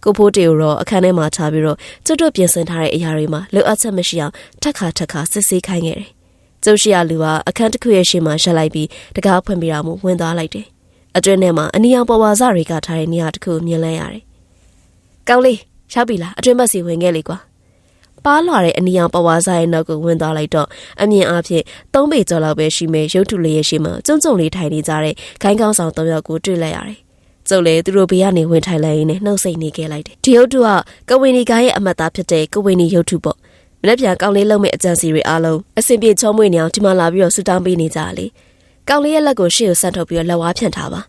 S1: ကိုဖိုးတေကိုတော့အခန်းထဲမှာထားပြီးတော့ကျွတ်တို့ပြင်ဆင်ထားတဲ့အရာတွေမှာလိုအပ်ချက်မရှိအောင်ထက်ခါထက်ခါစစ်ဆေးခိုင်းခဲ့တယ် ကျုပ်ရှိရလူကအခန်းတစ်ခုရဲ့ရှေ့မှာရက်လိုက်ပြီးတကားဖွင့်ပြတာမှုဝင်သွားလိုက်တယ်။အတွင်းထဲမှာအနီရောင်ပေါ်ဝါစတွေကထားတဲ့နေရာတစ်ခုမြင်လဲရတယ်။ကောင်းလေးရောက်ပြီလားအတွင်းဘက်စီဝင်ခဲ့လေကွာ။ပါလွာတဲ့အနီရောင်ပဝါစားရဲ့နောက်ကိုဝင်သွားလိုက်တော့အမြင်အားဖြင့်သုံးပေကျော်လောက်ပဲရှိမဲ့ရုပ်ထုလေးရဲ့ရှိမှကျုံကျုံလေးထိုင်နေကြတဲ့ခိုင်းကောင်းဆောင်သုံးယောက်ကိုတွေ့လိုက်ရတယ်။ကျုပ်လည်းသူတို့ဘေးကနေဝင်ထိုင်လိုက်ရင်းနဲ့နှုတ်ဆက်နေခဲ့လိုက်တယ်။ဒီရုပ်ထုကကဝင်းနီကရဲ့အမတ်သားဖြစ်တဲ့ကဝင်းနီရုပ်ထုပေါ့။ မနေ့ပြန်ကောင်းလေးလုံးမဲ့အကြံစီတွေအားလုံးအဆင်ပြေချောမွေ့နေအောင်ဒီမှာလာပြီးတော့ဆူတောင်းပေးနေကြလေ။ကောင်းလေးရဲ့လက်ကိုရှေ့ကိုဆက်ထုတ်ပြီးတော့လက်ဝါးဖြန့်ထားပါ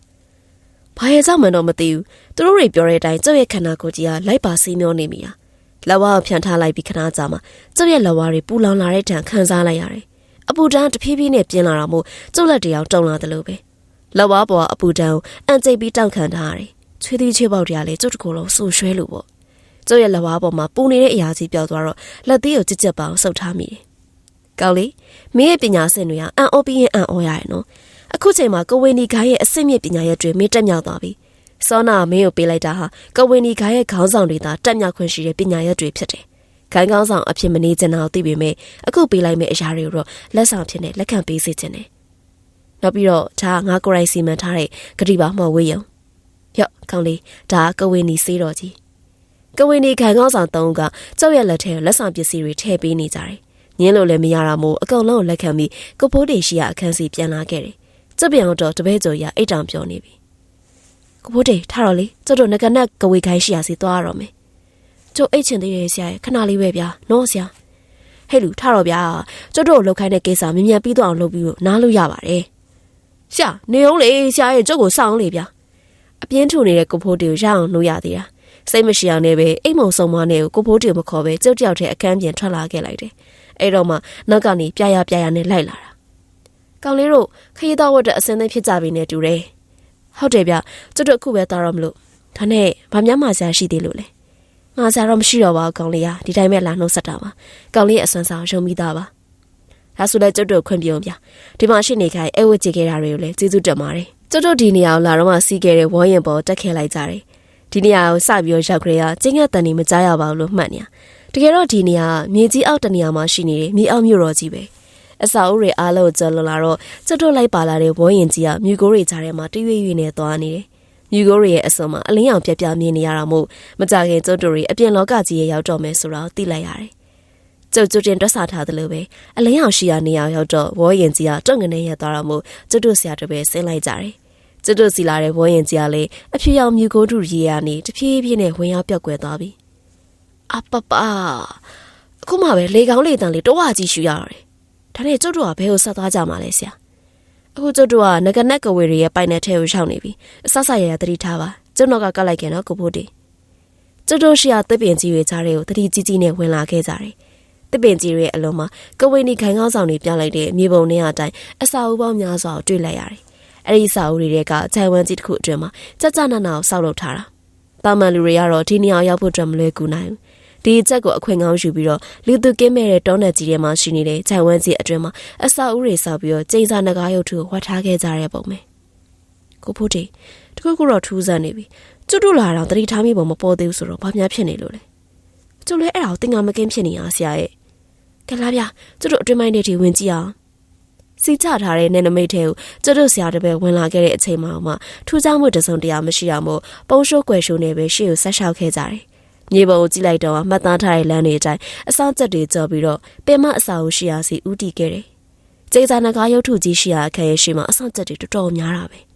S1: ။ဘာရဲ့ကြောင့်မှတော့မသိဘူး။သူတို့တွေပြောတဲ့အတိုင်းကျုပ်ရဲ့ခန္ဓာကိုယ်ကြီးကလိုက်ပါစီးမျောနေမိတာ။လက်ဝါးကိုဖြန့်ထားလိုက်ပြီးခဏကြာမှကျုပ်ရဲ့လက်ဝါးတွေပူလောင်လာတဲ့တံခံစားလိုက်ရတယ်။အပူတန်းတဖြည်းဖြည်းနဲ့ပြင်းလာတာမို့ကျုပ်လက်တရောင်တုံလာတယ်လို့ပဲ။လက်ဝါးပေါ်ကအပူတန်းကိုအန်ကျိတ်ပြီးတောက်ခံထားရတယ်။ချွေးသီးချွေးပေါက်တွေကလည်းကျုပ်တကူလုံးဆူရွှဲလို့ပေါ့။ ကျုပ်ရဲ့လက်ဝါးပေါ်မှာပူနေတဲ့အရာကြီးပြောက်သွားတော့လက်သေးကိုကြစ်ကြက်ပအောင်ဆုပ်ထားမိတယ်။ကောင်းလေမင်းရဲ့ပညာရှင်တွေကအံ့ဩပြီးရင်အံ့ဩရရဲ့နော်။အခုချိန်မှာကိုဝေနီဂိုင်းရဲ့အစစ်မြစ်ပညာရက်တွေမင်းတက်မြောက်သွားပြီ။စောနာမင်းကိုပေးလိုက်တာဟာကဝေနီဂိုင်းရဲ့ခေါင်းဆောင်တွေသာတက်မြောက်ခွင့်ရှိတဲ့ပညာရက်တွေဖြစ်တယ်။ခိုင်းကောင်းဆောင်အဖြစ်မနေချင်တာကိုသိပေမဲ့အခုပေးလိုက်မယ့်အရာတွေကိုတော့လက်ဆောင်ဖြစ်နေလက်ခံပေးစေချင်တယ်။နောက်ပြီးတော့ဒါကငါကိုယ်တိုင်စီမံထားတဲ့ဂတိပါမှော်ဝေးယုံ။ရော့ကောင်းလေးဒါကကဝေနီစေးတော်ကြီး။ ကဝေနီခိုင်ကောင်းဆောင်သုံးဦးကကျောက်ရဲ့လက်ထဲကိုလက်ဆောင်ပစ္စည်းတွေထည့်ပေးနေကြတယ်။ညင်းလို့လည်းမရတာမို့အကောင်လုံးကိုလက်ခံပြီးကိုဖိုးတေရှိရအခန်းစီပြန်လာခဲ့တယ်။ကျုပ်ပြောင်တော့တပည့်ကျော်ရအိတ်တောင်ပြောနေပြီ။ကိုဖိုးတေထားတော့လေကျုပ်တို့ငကနက်ကဝေခိုင်းရှိရစီသွားရတော့မယ်။ကျုပ်အိတ်ချင်သေးရဲ့ဆရာရဲ့ခဏလေးပဲဗျာနော်ဆရာ။ဟဲ့လူထားတော့ဗျာကျုပ်တို့လောက်ခိုင်းတဲ့ကိစ္စမြ мян ပြီးတော့အောင်လုပ်ပြီးတော့နားလို့ရပါတယ်။ဆရာနေအောင်လေဆရာရဲ့ကျုပ်ကိုစောင်းလေဗျာ။အပြင်းထူနေတဲ့ကိုဖိုးတေကိုရအောင်လို့ရသေးတာ။ စိတ်မရှိအောင်နဲ့ပဲအိမ်မုံဆုံးမနဲ့ကိုကိုဖိုးတေမခေါ်ပဲကျုပ်တယောက်တည်းအခန်းပြင်ထွက်လာခဲ့လိုက်တယ်။အဲ့တော့မှနောက်ကနေပြရပြရနဲ့လိုက်လာတာ။ကောင်လေးတို့ခရီးတော်ဝတ်တဲ့အစင်းသိဖြစ်ကြပြီနဲ့တူတယ်။ဟုတ်တယ်ဗျ။ကျုပ်တို့အခုပဲသွားတော့မလို့ဒါနဲ့ဗမာမှဆရာရှိသေးလို့လေ။ငါဆရာတော့မရှိတော့ပါဘူးကောင်လေးကဒီတိုင်းပဲလာနှုတ်ဆက်တာပါ။ကောင်လေးရဲ့အစွမ်းဆောင်ရုံမိသားပါ။ဒါဆိုလည်းကျုပ်တို့ခွင့်ပြုံးဗျ။ဒီမှာရှိနေခိုင်အဲဝတ်ကြည့်ခဲ့တာတွေကိုလည်းကျေးဇူးတင်ပါတယ်။ကျုပ်တို့ဒီနေရာကိုလာတော့မှစီးခဲ့တဲ့ဝေါ်ရင်ပေါ်တက်ခဲ့လိုက်ကြတယ်။ ဒီနေရာကိုစပြီးတော့ရောက်ကြရကျင်းရတန်နေမကြားရပါဘူးလို့မှတ်နေရ။တကယ်တော့ဒီနေရာမြေကြီးအောက်တနေရာမှာရှိနေတယ်မြေအောက်မြို့တော်ကြီးပဲ။အစာအုပ်တွေအားလုံးကျော်လွန်လာတော့ကျုပ်တို့လိုက်ပါလာတဲ့ဝေါ်ရင်ကြီးကမြူကိုတွေကြားထဲမှာတရွေ့ရွေ့နဲ့သွားနေတယ်။မြူကိုတွေရဲ့အစွန်မှာအလင်းရောင်ပြက်ပြမြင်နေရတာမို့မကြခင်ကျုပ်တို့တွေအပြင်လောကကြီးရဲ့ရောက်တော့မယ်ဆိုတာကိုသိလိုက်ရတယ်။ကျုပ်ကျုပ်တင်တွက်ဆထားတယ်လို့ပဲအလင်းရောင်ရှိရာနေရာရောက်တော့ဝေါ်ရင်ကြီးကတုံငနေရသွားတာမို့ကျုပ်တို့ဆရာတို့ပဲဆင်းလိုက်ကြတယ်။ ကျုပ်တို့စီလာတဲ့ဝေါ်ရင်ကြီးကလည်းအဖြူရောင်မြူကိုတူရေရနေတဖြည်းဖြည်းနဲ့ဝင်ရောက်ပြောက်ကွယ်သွားပြီ။အပပအခုမှပဲလေကောင်းလေတန်လေးတော့ဝကြီးရှူရရတယ်။ဒါနဲ့ကျုပ်တို့ကဘယ်ကိုဆက်သွားကြမှာလဲဆရာ။အခုကျုပ်တို့ကငကနက်ကဝေတွေရဲ့ပိုင်နယ်ထဲကိုရောက်နေပြီ။အဆဆရရတတိထားပါ။ကျုပ်တော့ကကတ်လိုက်ခင်နော်ကိုဖိုးတီ။ကျုပ်တို့ရှိရတစ်ပင်ကြီးတွေကြားတွေကိုတတိကြီးကြီးနဲ့ဝင်လာခဲ့ကြတယ်။တစ်ပင်ကြီးတွေအလုံးမှာကဝေနီခိုင်ကောင်းဆောင်တွေပြလိုက်တဲ့မြေပုံထဲအတိုင်းအစာအုပ်ပေါင်းများစွာကိုတွေ့လိုက်ရတယ်။ အဲ့ဒီစာအုပ်တွေကခြံဝန်းကြီးတစ်ခုအတွင်းမှာကြကြနနကိုစောက်လုပ်ထားတာ။တာမန်လူတွေကတော့ဒီနေရာရောက်ဖို့အတွက်မလွယ်ကူနိုင်ဘူး။ဒီအချက်ကိုအခွင့်ကောင်းယူပြီးတော့လူသူကင်းမဲ့တဲ့တောနယ်ကြီးထဲမှာရှိနေတဲ့ခြံဝန်းကြီးအတွင်းမှာအစာအုပ်တွေစောက်ပြီးတော့ကျိန်စာနဂါရုပ်ထုကိုဝတ်ထားခဲ့ကြတဲ့ပုံပဲ။ကိုဖိုးတီတခုခုတော့ထူးဆန်းနေပြီ။ကျွတ်တို့လာတော့တတိထားမိပုံမပေါ်သေးဘူးဆိုတော့ဘာများဖြစ်နေလို့လဲ။ကျွတ်လဲအဲ့ဒါကိုတင်ငါမကင်းဖြစ်နေရဆရာရဲ့။ကလာဗျာကျွတ်တို့အတွင်းပိုင်းတွေထိဝင်ကြည့်အောင်။ စီချထားတဲ့နယ်နမိတ်ထဲကိုကျွတ်တို့ဆရာတပည့်ဝင်လာခဲ့တဲ့အချိန်မှာမှထူးခြားမှုတစ်စုံတရာမရှိအောင်မို့ပုံရှိုးကွယ်ရှိုးနေပဲရှေ့ကိုဆက်လျှောက်ခဲ့ကြတယ်။မြေပုံကိုကြည့်လိုက်တော့မှတ်သားထားတဲ့လမ်းတွေအတိုင်းအဆောင်ချက်တွေကြော်ပြီးတော့ပင်မအစာကိုရှိရာစီဦးတည်ခဲ့တယ်။ကျေးဇာနကားရုပ်ထုကြီးရှိရာအခန်းရဲ့ရှိမှာအဆောင်ချက်တွေတော်တော်များတာပဲ။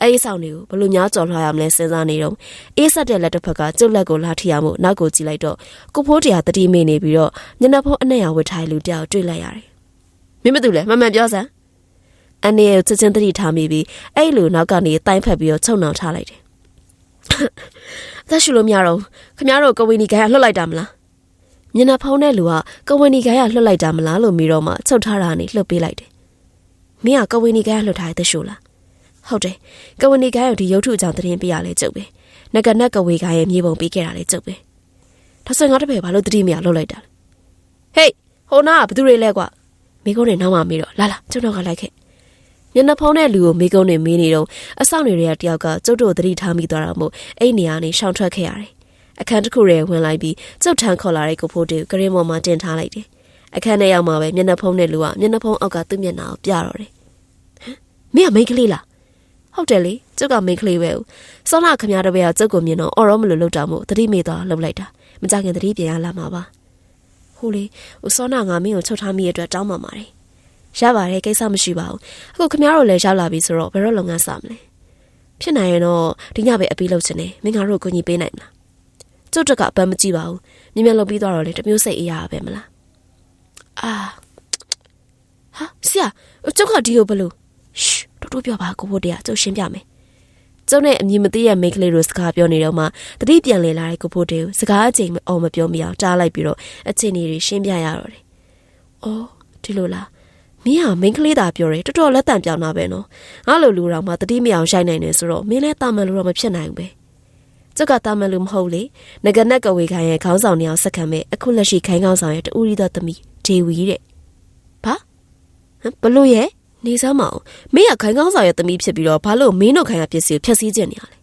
S1: အဲ့ဒီဆောင်တွေကိုဘလို့များကြော်လွှားရမလဲစဉ်းစားနေတော့အေးဆက်တဲ့လက်တစ်ဖက်ကကျုပ်လက်ကိုလာထီရမှုနောက်ကိုကြည့်လိုက်တော့ကိုဖိုးတရားတတိမိနေပြီးတော့ညနေဖို့အနက်ရဝတ်ထားလူတယောက်တွေ့လိုက်ရတယ်။ မင်းမတူလဲမမှန်ပြောစမ်း။အနေကိုချက်ချင်းတတိထားမိပြီးအဲ့လိုနောက်ကနေတိုင်းဖက်ပြီးတော့ချုံနှောင်ထားလိုက်တယ်။အသက်ရှူလို့မရတော့ခမရတို့ကဝီနီခိုင်ကလွတ်လိုက်တာမလား။မျက်နှာဖုံးတဲ့လူကကဝီနီခိုင်ကလွတ်လိုက်တာမလားလို့မိတော့မှချုပ်ထားတာနေလှုပ်ပေးလိုက်တယ်။မင်းကကဝီနီခိုင်ကလွတ်ထားတဲ့သက်ရှူလား။ဟုတ်တယ်ကဝီနီခိုင်ကိုဒီရုပ်ထုအကြောင်းသတင်းပေးရလဲကျုပ်ပဲ။နကနက်ကဝေခိုင်ရဲ့မြေပုံပေးခဲ့တာလဲကျုပ်ပဲ။ဒါဆိုငါတပည့်ဘာလို့တတိမရလွတ်လိုက်တာလဲ။ဟေးဟိုနာကဘသူတွေလဲကွာ။ မိကုန်းတွေနောက်မှမေးတော့လာလာကျုပ်တော့ကလိုက်ခဲ့။မျက်နှာဖုံးတဲ့လူကိုမိကုန်းတွေမေးနေတော့အဆောင်တွေကတယောက်ကကျုပ်တို့သတိထားမိသွားတာမို့အဲ့နေရာနေရှောင်ထွက်ခဲ့ရတယ်။အခန်းတစ်ခုထဲဝင်လိုက်ပြီးကျုပ်ထန်းခေါ်လာတဲ့ကိုဖိုးတေကိုကရင်ပေါ်မှာတင်ထားလိုက်တယ်။အခန်းထဲရောက်မှပဲမျက်နှာဖုံးတဲ့လူကမျက်နှာဖုံးအောက်ကသူ့မျက်နှာကိုပြတော့တယ်။ဟမ်မင်းကမိန်းကလေးလား။ဟုတ်တယ်လေကျုပ်ကမိန်းကလေးပဲ။စောနာခမရတဲ့ဘက်ကကျုပ်ကိုမြင်တော့အော်ရောမလို့လှုပ်တာမို့သတိမေ့သွားလှုပ်လိုက်တာ။မကြခင်သတိပြန်ရလာမှာပါ။ ဟဟိုလေဟိုစောနာငါမင်းကိုချုပ်ထားမိရတဲ့အတွက်တောင်းပန်ပါတယ်ရပါတယ်ကိစ္စမရှိပါဘူးအခုခင်ဗျားတို့လည်းရောက်လာပြီဆိုတော့ဘယ်တော့လုပ်ငန်းစမလဲဖြစ်နိုင်ရင်တော့ဒီညပဲအပြီးလုပ်ချင်တယ်မင်းငါတို့ကိုညီပေးနိုင်မလားကျုပ်တကအပန်းမကြည့်ပါဘူးမြင်မြန်လုပ်ပြီးသွားတော့လေတမျိုးစိတ်အေးရပဲမလားအာဟာဆရာကျုပ်ကဒီကိုဘလို့ရှ်တူတူပြောပါကိုဖို့တရားကျုပ်ရှင်းပြမယ် ကျုပ်နဲ့အမည်မသိတဲ့မိန်းကလေးတို့စကားပြောနေတော့မှတတိပြန်လည်လာတဲ့ကိုဖို့တေကိုစကားအချိန်မအောင်မပြောမိအောင်တားလိုက်ပြီးတော့အချိန်ကြီးရှင်းပြရတော့တယ်။အော်ဒီလိုလားမင်းဟာမိန်းကလေးသာပြောတယ်တော်တော်လက်တံပြောင်းတာပဲနော်။ငါလိုလူတော်မှတတိမအောင်ရှိုက်နိုင်နေဆိုတော့မင်းလည်းတာမန်လူတော့မဖြစ်နိုင်ဘူးပဲ။ကျုပ်ကတာမန်လူမဟုတ်လေ။ငကနက်ကဝေခိုင်ရဲ့ခေါင်းဆောင်နေအောင်ဆက်ခံမဲ့အခုလက်ရှိခိုင်ခေါင်းဆောင်ရဲ့တူရီတော်သမီးဒေဝီတဲ့။ဘာဟမ်ဘလို့ရဲ့ နေစမ်းမအောင်မင်းကခိုင်ကောင်းဆောင်ရဲ့သမီးဖြစ်ပြီးတော့ဘာလို့မင်းတို့ခိုင်ရပစ္စည်းကိုဖျက်ဆီးခြင်းနေရလဲ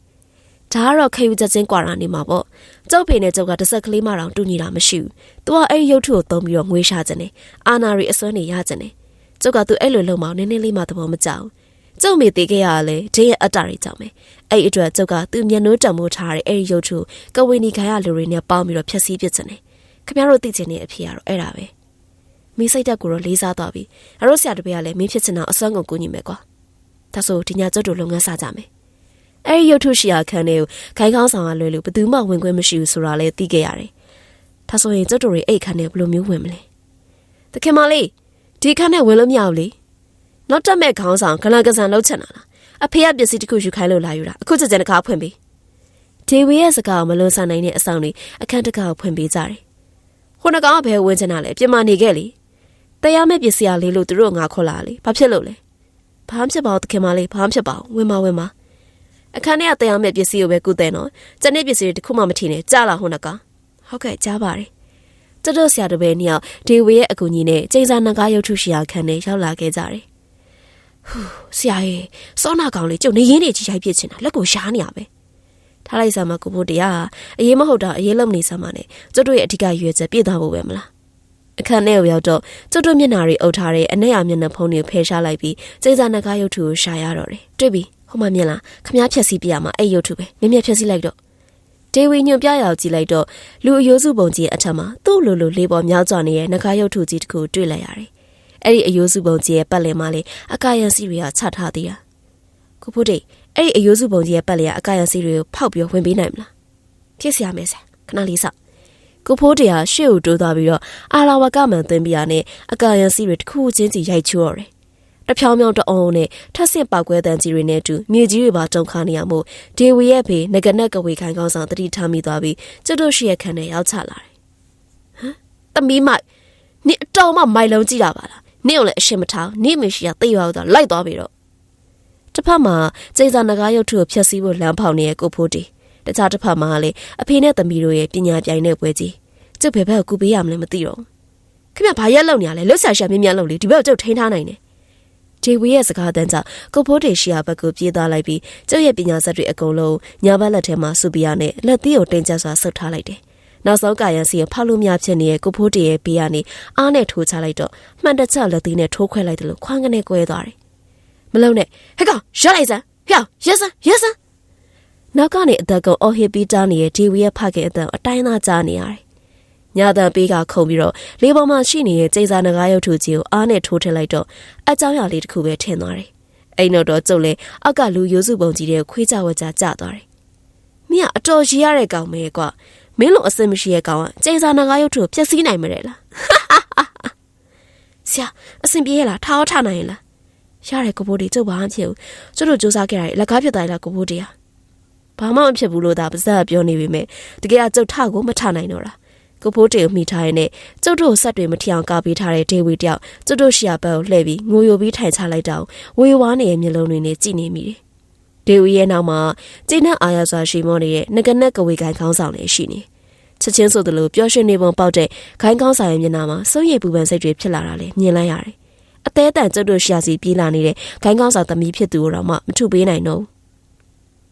S1: ဒါကတော့ခေယူချက်ချင်းကွာတာနေမှာပေါ့ကျုပ်ဖေနဲ့ကျုပ်ကတစ်ဆက်ကလေးမှတောင်တူညီတာမရှိဘူးသူကအဲ့ဒီရုပ်ထုကိုသုံးပြီးတော့ငွေရှာခြင်းနဲ့အာနာရီအစွမ်းနေရခြင်းနဲ့ကျုပ်ကသူအဲ့လိုလုံမောင်နည်းနည်းလေးမှသဘောမကျဘူးကျုပ်မေတည်ခဲ့ရလဲဒင်းရဲ့အတ္တတွေကြောင့်ပဲအဲ့ဒီအတွက်ကျုပ်ကသူမျက်နှာတံမိုးထားတဲ့အဲ့ဒီရုပ်ထုကဝေနီခိုင်ရလူတွေနဲ့ပေါင်းပြီးတော့ဖျက်ဆီးပစ်ခြင်းနဲ့ခင်ဗျားတို့သိချင်တဲ့အဖြစ်ကတော့အဲ့ဒါပဲ မင်းစိတ်တက်ကိုတော့လေးစားသွားပြီအရိုးဆရာတပည့်ကလည်းမင်းဖြစ်ချင်တာအစွမ်းကုန်ကူညီမယ်ကွာဒါဆိုဒီညကျုပ်တို့လုပ်ငန်းစကြမယ်အဲ့ဒီရုပ်ထုရှိရာခန်းလေးကိုခိုင်ကောင်းဆောင်ကလွယ်လို့ဘယ်သူမှဝင်ခွင့်မရှိဘူးဆိုတာလည်းသိခဲ့ရတယ်ဒါဆိုရင်ကျုပ်တို့တွေအဲ့ခန်းထဲဘယ်လိုမျိုးဝင်မလဲတခင်မလေးဒီခန်းထဲဝင်လို့မရဘူးလေနောက်တက်မဲ့ခေါင်းဆောင်ခလန်ကစားလှုပ်ချင်တာလားအဖေကပစ္စည်းတစ်ခုယူခိုင်းလို့လာယူတာအခုချက်ချင်းတကားဖွင့်ပေးဒေဝီရဲ့စကားကိုမလွန်ဆန်နိုင်တဲ့အဆောင်တွေအခန်းတကားကိုဖွင့်ပေးကြတယ်ဟိုနှကောင်ကဘယ်ဝင်ချင်တာလဲပြင်မာနေခဲ့လေ တရားမဲ့ပစ္စည်းအလေးလို့သူတို့ငါခေါ်လာလေဘာဖြစ်လို့လဲဘာမှဖြစ်ပါဘူးတခင်မလေးဘာမှဖြစ်ပါဘူးဝင်မဝင်မအခန်းထဲကတရားမဲ့ပစ္စည်းကိုပဲကုတဲ့နော်ကျန်တဲ့ပစ္စည်းတွေတခုမှမထင်နဲ့ကြားလာဟိုနှကောင်ဟုတ်ကဲ့ကြားပါတယ်ကျတို့ဆရာတပည့်နှစ်ယောက်ဒေဝီရဲ့အကူကြီးနဲ့ကျိန်စာနဂါရုပ်ထုရှိရာခန်းထဲရောက်လာခဲ့ကြတယ်ဟူးဆရာရဲ့စောနာကောင်လေးကျုပ်နေရင်းနေကြီးရိုက်ပြစ်ချင်တာလက်ကိုရှားနေရပဲထားလိုက်စမ်းမကိုဖို့တရားအရေးမဟုတ်တာအရေးလုံးနေစမ်းမနဲ့ကျတို့ရဲ့အဓိကရွေချက်ပြည့်သွားဖို့ပဲမလား အခန်းထဲကိုရောက်တော့ကျုပ်တို့မျက်နှာတွေအုပ်ထားတဲ့အနက်ရမျက်နှာဖုံးတွေဖယ်ရှားလိုက်ပြီးစိတ်စာနဂါရုပ်ထုကိုရှာရတော့တယ်တွေ့ပြီဟိုမှမြင်လားခမားဖြက်စီးပြရမှာအဲ့ရုပ်ထုပဲမြင်မြဖြက်စီးလိုက်တော့ဒေဝီညွန်ပြရအောင်ကြည့်လိုက်တော့လူအယိုးစုပုံကြီးအထက်မှာသူ့လိုလိုလေးပေါ်မြောက်ကြနေတဲ့နဂါရုပ်ထုကြီးတစ်ခုတွေ့လိုက်ရတယ်အဲ့ဒီအယိုးစုပုံကြီးရဲ့ပတ်လည်မှာလေအကာယံစီတွေကချထားသေးတာကိုဖို့တိတ်အဲ့ဒီအယိုးစုပုံကြီးရဲ့ပတ်လည်ကအကာယံစီတွေကိုဖောက်ပြီးဝင်ပေးနိုင်မလားဖြစ်စီရမယ်ဆရာခဏလေးစောင့် ကိုဖိုးတရားရှေ့ကိုတိုးသွားပြီးတော့အာလာဝကမှန်သွင်းပြရနဲ့အကာယံစီတွေတစ်ခုချင်းစီရိုက်ချိုးရတယ်တဖြောင်းဖြောင်းတအောင်နဲ့ထက်ဆင့်ပောက်ကွဲတန်ကြီးတွေနဲ့အတူမြေကြီးတွေပါတုံခါနေရမို့ဒေဝီရဲ့ဖေငကနက်ကဝေခိုင်ကောင်းဆောင်တတိထားမိသွားပြီးကျွတ်တို့ရှိရဲ့ခန်းထဲရောက်ချလာတယ်ဟမ်သမီးမိုက်နင်အတော်မှမိုက်လုံးကြည့်တာပါလားနင့်ကိုလည်းအရှင်မထောင်နင့်မရှိရသိရွာတော့လိုက်သွားပြီတော့တစ်ဖက်မှာကျိန်စာနဂါရုပ်ထုကိုဖျက်ဆီးဖို့လမ်းဖောက်နေတဲ့ကိုဖိုးတီ တခြားတစ်ဖက်မှာလည်းအဖေနဲ့သမီးတို့ရဲ့ပညာပြိုင်တဲ့ပွဲကြီးကျုပ်ဘယ်ဘက်ကိုကူပေးရမလဲမသိတော့ခင်ဗျဘာရက်လုံနေရလဲလွတ်ဆာရှာမြင်းမြန်းလုံလေဒီဘက်ကိုကျုပ်ထိန်းထားနိုင်တယ်ဂျေဝီရဲ့စကားတန်းကြောင့်ကိုဖိုးတေရှိယာဘက်ကိုပြေးသွားလိုက်ပြီးကျုပ်ရဲ့ပညာစက်တွေအကုန်လုံးညာဘက်လက်ထဲမှာစူပီယာနဲ့လက်သီးကိုတင်ကျစွာဆုပ်ထားလိုက်တယ်။နောက်ဆုံးကာယံစီကိုဖောက်လို့များဖြစ်နေတဲ့ကိုဖိုးတေရဲ့ဘေးကနေအားနဲ့ထိုးချလိုက်တော့မှန်တချက်လက်သီးနဲ့ထိုးခွဲလိုက်တယ်လို့ခွန်းကနေကွဲသွားတယ်။မလုံးနဲ့ဟဲ့ကောင်ရက်လိုက်စမ်းဟဲ့ရက်စမ်းရက်စမ်း နောက်ကနေအသက်ကောင်အော်ဟစ်ပြီးတားနေတဲ့ဂျေဝီရဲ့ဖခင်အသက်အတိုင်းသားကြားနေရတယ်။ညာတန်ပေးကခုံပြီးတော့လေပေါ်မှာရှိနေတဲ့ကျိန်စာနဂါရုပ်ထုကြီးကိုအားနဲ့ထိုးထည့်လိုက်တော့အကြောင်းအရာလေးတစ်ခုပဲထင်သွားတယ်။အိမ်တော့တော့ကျုပ်လဲအောက်ကလူရိုးစုပုံကြီးတဲ့ခွေးကြဝကြကျသွားတယ်။မင်းကအတော်ကြီးရတဲ့ကောင်ပဲကွာ။မင်းလိုအစင်မရှိရဲ့ကောင်ကကျိန်စာနဂါရုပ်ထုကိုဖျက်ဆီးနိုင်မလဲလား။ဆရာအစင်ပြေးရလားထားအောင်ထားနိုင်လား။ရတယ်ကိုဘိုးဒီကျုပ်ဘာမှဖြစ်ဘူး။ကျုပ်တို့စူးစမ်းခဲ့ရတယ်လက်ကားဖြစ်သွားလားကိုဘိုးဒီဟာ။ ဘာမှမဖြစ်ဘူးလို့သာပါဇက်ပြောနေပေမဲ့တကယ်အကျုပ်ထကိုမထနိုင်တော့တာ။ကိုဖိုးတေကိုမိထားရတဲ့ကျုပ်တို့ဆက်တွေမထီအောင်ကာပေးထားတဲ့ဒေဝီတယောက်ကျုပ်တို့ရှီယာဘက်ကိုလှည့်ပြီးငိုယိုပြီးထိုင်ချလိုက်တော့ဝေဝါးနေတဲ့မျက်လုံးတွေနဲ့ကြည်နေမိတယ်။ဒေဝီရဲ့နောက်မှာကျင်းနဲ့အာရစွာရှိမောနေတဲ့ငကနက်ကဝေခိုင်ခေါင်းဆောင်လည်းရှိနေ။ချက်ချင်းဆိုသလိုပျော်ရွှင်နေပုံပေါက်တဲ့ခိုင်းကောင်းဆိုင်ရဲ့မျက်နှာမှာစိုးရိမ်ပူပန်စိတ်တွေဖြစ်လာတာလည်းမြင်လိုက်ရတယ်။အသေးတန်ကျုပ်တို့ရှီယာစီပြေးလာနေတဲ့ခိုင်းကောင်းဆောင်သမီးဖြစ်သူတော့မှမထုပေးနိုင်တော့ဘူး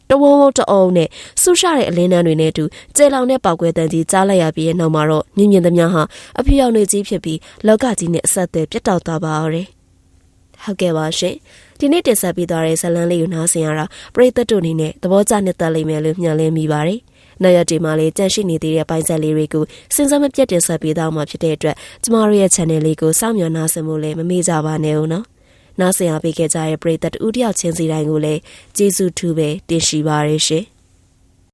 S1: တဝုံဝုံတအုံနဲ့ဆူရှတဲ့အလင်းတန်းတွေနဲ့အတူကျဲလောင်တဲ့ပောက်ကွဲတန်းကြီးကြားလိုက်ရပြီးတဲ့နောက်မှာတော့မြင်မြင်သမျှဟာအဖေရောက်နေကြီးဖြစ်ပြီးလောကကြီးနဲ့အဆက်အသွယ်ပြတ်တောက်သွားပါတော့တယ်။ဟုတ်ကဲ့ပါရှင်။ဒီနေ့တင်ဆက်ပေးသွားတဲ့ဇလန်းလေးကိုနားဆင်ရတာပရိသတ်တို့အနေနဲ့သဘောကျနှစ်သက်လိမ့်မယ်လို့မျှော်လင့်မိပါတယ်။နောက်ရက်ဒီမှာလည်းကြန့်ရှိနေသေးတဲ့ပိုင်းဆက်လေးတွေကိုစဉ်းစားမပြတ်တင်ဆက်ပေးတော့မှာဖြစ်တဲ့အတွက်ကျမတို့ရဲ့ channel လေးကိုစောင့်မျှော်နှားဆင်မှုလည်းမမေ့ကြပါနဲ့ဦးနော်။ နားဆင်အားပေးခဲ့ကြတဲ့ပရိသတ်တူတယောက်ချင်းစီတိုင်းကိုလည်းကျေးဇူးထူးပဲတင်ရှိပါရရှင်။